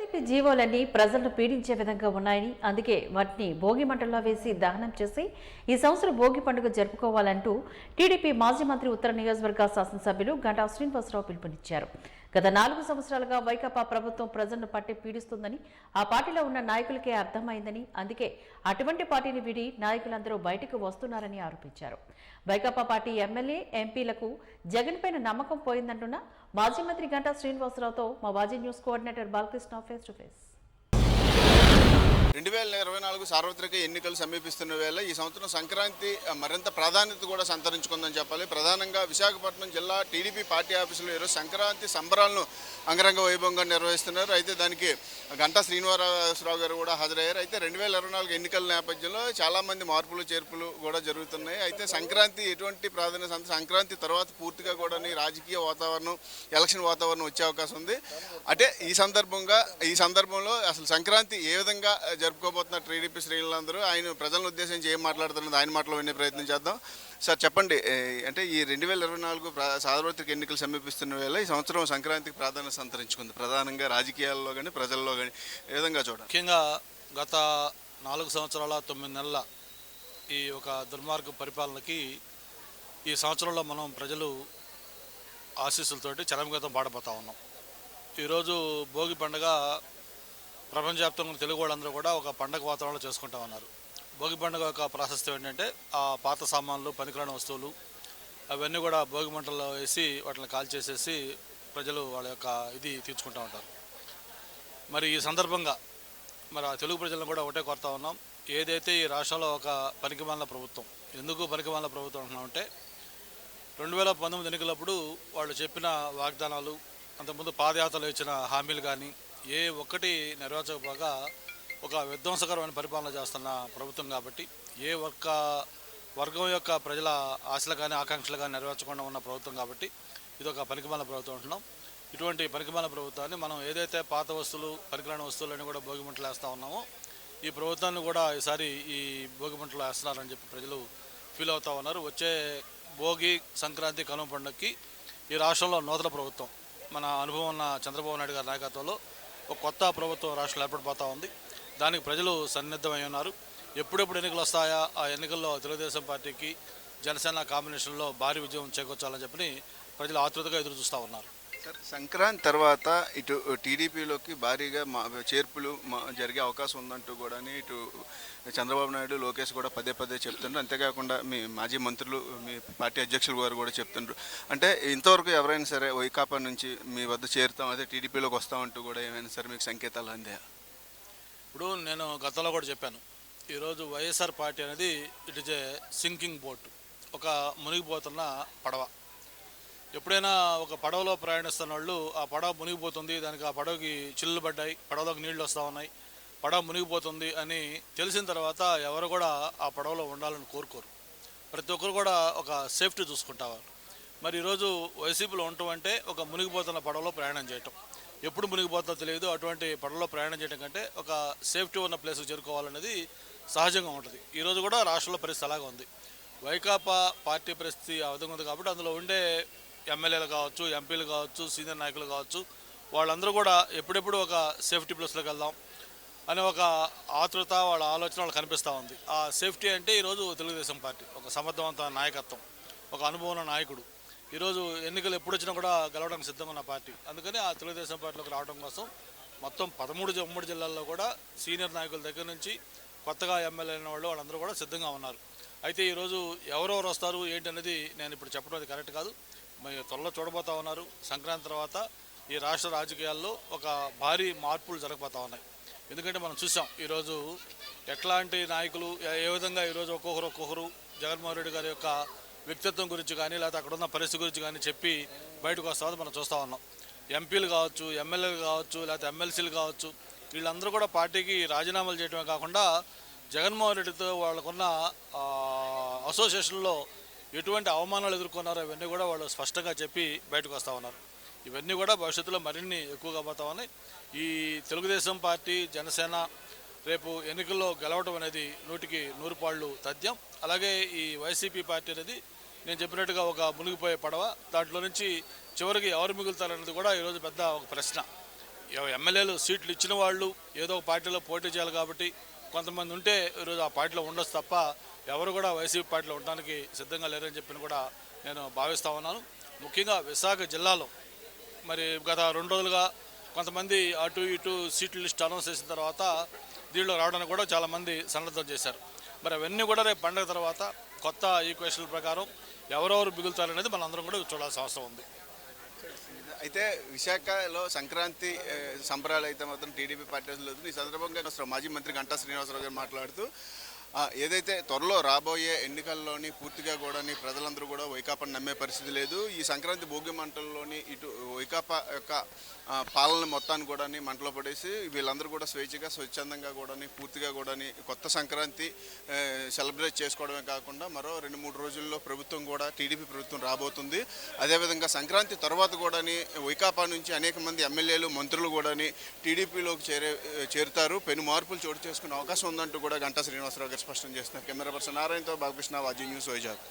YCP జీవోలన్నీ ప్రజలను పీడించే విధంగా ఉన్నాయని అందుకే వాటిని భోగి మంటల్లో వేసి దహనం చేసి ఈ సంవత్సరం భోగి పండుగ జరుపుకోవాలంటూ టీడీపీ మాజీ మంత్రి ఉత్తర నియోజకవర్గ శాసనసభ్యులు గంటా శ్రీనివాసరావు పిలుపునిచ్చారు. గత నాలుగు సంవత్సరాలుగా వైకాపా ప్రభుత్వం ప్రజలను పట్టి పీడిస్తుందని ఆ పార్టీలో ఉన్న నాయకులకే అర్థమైందని అందుకే అటువంటి పార్టీని విడి నాయకులందరూ బయటకు వస్తున్నారని ఆరోపించారు. వైకాపా పార్టీ ఎమ్మెల్యే ఎంపీలకు జగన్ పైన నమ్మకం పోయిందంటున్న మాజీ మంత్రి గంటా శ్రీనివాసరావుతో మా మాజీ news coordinator Balakrishna face to face రెండు వేల ఇరవై నాలుగు సార్వత్రిక ఎన్నికలు సమీపిస్తున్న వేళ ఈ సంవత్సరం సంక్రాంతి మరింత ప్రాధాన్యత కూడా సంతరించుకుందని చెప్పాలి. ప్రధానంగా విశాఖపట్నం జిల్లా టీడీపీ పార్టీ ఆఫీసులో ఈరోజు సంక్రాంతి సంబరాలను అంగరంగ వైభవంగా నిర్వహిస్తున్నారు. అయితే దానికి గంటా శ్రీనివాసరావు గారు కూడా హాజరయ్యారు. అయితే రెండు వేల ఇరవై నాలుగు ఎన్నికల నేపథ్యంలో చాలామంది మార్పులు చేర్పులు కూడా జరుగుతున్నాయి. అయితే సంక్రాంతి ఎటువంటి ప్రాధాన్యత సంక్రాంతి తర్వాత పూర్తిగా కూడా రాజకీయ వాతావరణం ఎలక్షన్ వాతావరణం వచ్చే అవకాశం ఉంది. అంటే ఈ సందర్భంగా ఈ సందర్భంలో అసలు సంక్రాంతి ఏ విధంగా జరుపుకోబోతున్న టీడీపీ శ్రేణులందరూ ఆయన ప్రజలను ఉద్దేశించి ఏం మాట్లాడుతున్నది ఆయన మాటలు వినే ప్రయత్నం చేద్దాం. సార్ చెప్పండి అంటే ఈ రెండు వేల ఇరవై నాలుగు సార్వత్రిక ఎన్నికలు సమీపిస్తున్న వేళ ఈ సంవత్సరం సంక్రాంతికి ప్రాధాన్యత సంతరించుకుంది. ప్రధానంగా రాజకీయాల్లో కానీ ప్రజల్లో కానీ ఏ విధంగా చూడండి? ముఖ్యంగా గత నాలుగు సంవత్సరాల తొమ్మిది నెలల ఈ ఒక దుర్మార్గ పరిపాలనకి ఈ సంవత్సరంలో మనం ప్రజలు ఆశీస్సులతోటి చరమగతం పాడబోతా ఉన్నాం. ఈరోజు భోగి పండుగ ప్రపంచవ్యాప్తంగా తెలుగు వాళ్ళందరూ కూడా ఒక పండగ వాతావరణంలో చేసుకుంటా ఉన్నారు. భోగి పండుగ యొక్క ప్రాశస్త్యం ఏంటంటే ఆ పాత సామాన్లు పనికిరాని వస్తువులు అవన్నీ కూడా భోగి మంటల్లో వేసి వాటిని కాల్ చేసేసి ప్రజలు వాళ్ళ యొక్క ఇది తీర్చుకుంటూ ఉంటారు. మరి ఈ సందర్భంగా మరి ఆ తెలుగు ప్రజలను కూడా ఒకటే కోరుతా ఉన్నాం. ఏదైతే ఈ రాష్ట్రంలో ఒక పనికిమాల ప్రభుత్వం ఎందుకు పనికిమాల ప్రభుత్వం అంటున్నామంటే రెండు వేల పంతొమ్మిది ఎన్నికలప్పుడు వాళ్ళు చెప్పిన వాగ్దానాలు అంతకుముందు పాదయాత్రలు ఇచ్చిన హామీలు కానీ ఏ ఒక్కటి నెరవేర్చకపోగా ఒక విధ్వంసకరమైన పరిపాలన చేస్తున్న ప్రభుత్వం కాబట్టి ఏ ఒక్క వర్గం యొక్క ప్రజల ఆశలు కానీ ఆకాంక్షలు కానీ నెరవేర్చకుండా ఉన్న ప్రభుత్వం కాబట్టి ఇది ఒక పనికిమాల ప్రభుత్వం అంటున్నాం. ఇటువంటి పనికిమాల ప్రభుత్వాన్ని మనం ఏదైతే పాత వస్తువులు పనికిరాని వస్తువులని కూడా భోగిమంటలు వేస్తూ ఉన్నామో ఈ ప్రభుత్వాన్ని కూడా ఈసారి ఈ భోగిమంటలు వేస్తున్నారని చెప్పి ప్రజలు ఫీల్ అవుతూ ఉన్నారు. వచ్చే భోగి సంక్రాంతి కనుమ పండుగకి ఈ రాష్ట్రంలో నూతన ప్రభుత్వం. మన అనుభవం ఉన్న చంద్రబాబు నాయుడు గారి నాయకత్వంలో ఒక కొత్త ప్రభుత్వం రాష్ట్రంలో ఏర్పడిపోతూ ఉంది. దానికి ప్రజలు సన్నిద్ధమై ఉన్నారు. ఎప్పుడెప్పుడు ఎన్నికలు వస్తాయా? ఆ ఎన్నికల్లో తెలుగుదేశం పార్టీకి జనసేన కాంబినేషన్లో భారీ విజయం చేకూర్చాలని చెప్పి ప్రజలు ఆతృతగా ఎదురు చూస్తూ ఉన్నారు. సంక్రాంతి తర్వాత ఇటు టీడీపీలోకి భారీగా మా చేర్పులు మా జరిగే అవకాశం ఉందంటూ కూడా ఇటు చంద్రబాబు నాయుడు లోకేష్ కూడా పదే పదే చెప్తుండ్రు. అంతేకాకుండా మీ మాజీ మంత్రులు మీ పార్టీ అధ్యక్షులు గారు కూడా చెప్తుండ్రు. అంటే ఇంతవరకు ఎవరైనా సరే వైకాపా నుంచి మీ వద్ద చేరుతాం అదే టీడీపీలోకి వస్తామంటూ కూడా ఏమైనా సరే మీకు సంకేతాలు అందాయా? ఇప్పుడు నేను గతంలో కూడా చెప్పాను. ఈరోజు వైఎస్ఆర్ పార్టీ అనేది it is a sinking boat. ఒక మునిగిపోతున్న పడవ. ఎప్పుడైనా ఒక పడవలో ప్రయాణిస్తున్న వాళ్ళు ఆ పడవ మునిగిపోతుంది దానికి ఆ పడవకి చిల్లు పడ్డాయి పడవలోకి నీళ్ళు వస్తూ ఉన్నాయి పడవ మునిగిపోతుంది అని తెలిసిన తర్వాత ఎవరు కూడా ఆ పడవలో ఉండాలని కోరుకోరు. ప్రతి ఒక్కరు కూడా ఒక సేఫ్టీ చూసుకుంటారు మరి ఈరోజు వైసీపీలో ఉండటం అంటే ఒక మునిగిపోతున్న పడవలో ప్రయాణం చేయటం. ఎప్పుడు మునిగిపోతుందో తెలియదు అటువంటి పడవలో ప్రయాణం చేయడం కంటే ఒక సేఫ్టీ ఉన్న ప్లేస్కి చేరుకోవాలనేది సహజంగా ఉంటుంది. ఈరోజు కూడా రాష్ట్రంలో పరిస్థితి అలాగే ఉంది. వైకాపా పార్టీ పరిస్థితి ఆ విధంగా ఉంది కాబట్టి అందులో ఉండే ఎమ్మెల్యేలు కావచ్చు ఎంపీలు కావచ్చు సీనియర్ నాయకులు కావచ్చు వాళ్ళందరూ కూడా ఎప్పుడెప్పుడు ఒక సేఫ్టీ ప్లేస్లోకి వెళ్దాం అనే ఒక ఆతృత వాళ్ళ ఆలోచన వాళ్ళు కనిపిస్తూ ఉంది. ఆ సేఫ్టీ అంటే ఈరోజు తెలుగుదేశం పార్టీ ఒక సమర్థవంత నాయకత్వం ఒక అనుభవం ఉన్న నాయకుడు. ఈరోజు ఎన్నికలు ఎప్పుడు వచ్చినా కూడా గెలవడానికి సిద్ధంగా ఉన్న పార్టీ. అందుకని ఆ తెలుగుదేశం పార్టీలోకి రావడం కోసం మొత్తం పదమూడు ఉమ్మడి జిల్లాల్లో కూడా సీనియర్ నాయకుల దగ్గర నుంచి కొత్తగా ఎమ్మెల్యే అయిన వాళ్ళు వాళ్ళందరూ కూడా సిద్ధంగా ఉన్నారు. అయితే ఈరోజు ఎవరెవరు వస్తారు ఏంటనేది నేను ఇప్పుడు చెప్పడం అది కరెక్ట్ కాదు. మరి త్వరలో చూడబోతా ఉన్నారు. సంక్రాంతి తర్వాత ఈ రాష్ట్ర రాజకీయాల్లో ఒక భారీ మార్పులు జరగబోతా ఉన్నాయి. ఎందుకంటే మనం చూసాం ఈరోజు ఎట్లాంటి నాయకులు ఏ- విధంగా ఈరోజు ఒక్కొక్కరు ఒక్కొక్కరు జగన్మోహన్ రెడ్డి గారి యొక్క వ్యక్తిత్వం గురించి కానీ లేకపోతే అక్కడ ఉన్న పరిస్థితి గురించి కానీ చెప్పి బయటకు వస్తామని మనం చూస్తూ ఉన్నాం. ఎంపీలు కావచ్చు ఎమ్మెల్యేలు కావచ్చు లేకపోతే ఎమ్మెల్సీలు కావచ్చు వీళ్ళందరూ కూడా పార్టీకి రాజీనామాలు చేయడమే కాకుండా జగన్మోహన్ రెడ్డితో వాళ్ళకున్న అసోసియేషన్లో ఎటువంటి అవమానాలు ఎదుర్కొన్నారో ఇవన్నీ కూడా వాళ్ళు స్పష్టంగా చెప్పి బయటకు వస్తూ ఉన్నారు. ఇవన్నీ కూడా భవిష్యత్తులో మరిన్ని ఎక్కువగా పోతా ఉన్నాయి. ఈ తెలుగుదేశం పార్టీ జనసేన రేపు ఎన్నికల్లో గెలవడం అనేది నూటికి నూరు పాళ్ళు తథ్యం. అలాగే ఈ వైసీపీ పార్టీ అనేది నేను చెప్పినట్టుగా ఒక మునిగిపోయే పడవ. దాంట్లో నుంచి చివరికి ఎవరు మిగులుతారనేది కూడా ఈరోజు పెద్ద ఒక ప్రశ్న. ఎమ్మెల్యేలు సీట్లు ఇచ్చిన వాళ్ళు ఏదో ఒక పార్టీలో పోటీ చేయాలి కాబట్టి కొంతమంది ఉంటే ఈరోజు ఆ పార్టీలో ఉండొచ్చు తప్ప ఎవరు కూడా వైసీపీ పార్టీలో ఉండడానికి సిద్ధంగా లేరని చెప్పి కూడా నేను భావిస్తా ఉన్నాను. ముఖ్యంగా విశాఖ జిల్లాలో మరి గత రెండు రోజులుగా కొంతమంది అటు ఇటు సీట్ల లిస్ట్ అనౌన్స్ చేసిన తర్వాత దీనిలో రావడానికి కూడా చాలామంది సన్నద్ధం చేశారు. మరి అవన్నీ కూడా రేపు పండగ తర్వాత కొత్త ఈక్వేషన్ల ప్రకారం ఎవరెవరు మిగులుతారనేది మనందరం కూడా చూడాల్సిన అవసరం ఉంది. అయితే విశాఖలో సంక్రాంతి సంబరాలు అయితే మాత్రం టీడీపీ పార్టీ లేదు ఈ సందర్భంగా మాజీ మంత్రి గంటా శ్రీనివాసరావు గారు మాట్లాడుతూ ఏదైతే త్వరలో రాబోయే ఎన్నికల్లోని పూర్తిగా కూడా ప్రజలందరూ కూడా వైకాపాని నమ్మే పరిస్థితి లేదు. ఈ సంక్రాంతి భోగి మంటల్లోని ఇటు వైకాపా యొక్క పాలన మొత్తాన్ని కూడా మంటలో పడేసి వీళ్ళందరూ కూడా స్వేచ్ఛగా స్వచ్ఛందంగా కూడా పూర్తిగా కూడా కొత్త సంక్రాంతి సెలబ్రేట్ చేసుకోవడమే కాకుండా మరో రెండు మూడు రోజుల్లో ప్రభుత్వం కూడా టీడీపీ ప్రభుత్వం రాబోతుంది. అదేవిధంగా సంక్రాంతి తర్వాత కూడా వైకాపా నుంచి అనేక మంది ఎమ్మెల్యేలు మంత్రులు కూడా టీడీపీలోకి చేరే చేరుతారు. పెను మార్పులు చోటు చేసుకునే అవకాశం ఉందంటూ కూడా గంటా శ్రీనివాసరావు స్పష్టం చేస్తున్నారు కెమెరా పర్సన్ నారాయణతో బాలకృష్ణ వాజీ న్యూస్ వైజాగ్